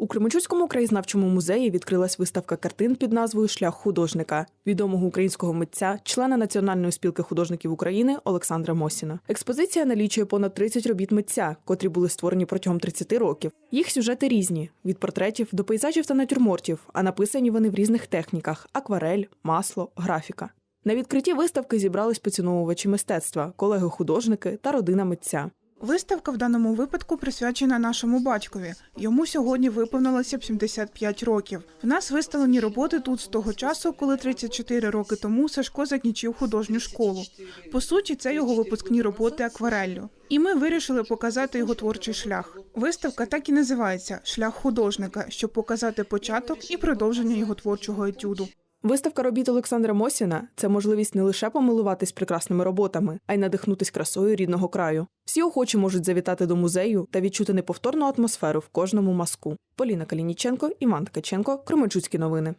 У Кременчуцькому краєзнавчому музеї відкрилась виставка картин під назвою Шлях художника відомого українського митця, члена Національної спілки художників України Олександра Мосіна. Експозиція налічує понад 30 робіт митця, котрі були створені протягом 30 років. Їх сюжети різні: від портретів до пейзажів та натюрмортів, а написані вони в різних техніках: акварель, масло, графіка. На відкритті виставки зібрались поціновувачі мистецтва, колеги-художники та родина митця. Виставка в даному випадку присвячена нашому батькові. Йому сьогодні виповнилося б 75 років. В нас виставлені роботи тут з того часу, коли 34 роки тому Сашко закінчив художню школу. По суті, це його випускні роботи аквареллю. І ми вирішили показати його творчий шлях. Виставка так і називається Шлях художника, щоб показати початок і продовження його творчого етюду. Виставка робіт Олександра Мосіна це можливість не лише помилуватись прекрасними роботами, а й надихнутись красою рідного краю. Всі охочі можуть завітати до музею та відчути неповторну атмосферу в кожному мазку. Поліна Калініченко, Іван Ткаченко, Кременчуцькі новини.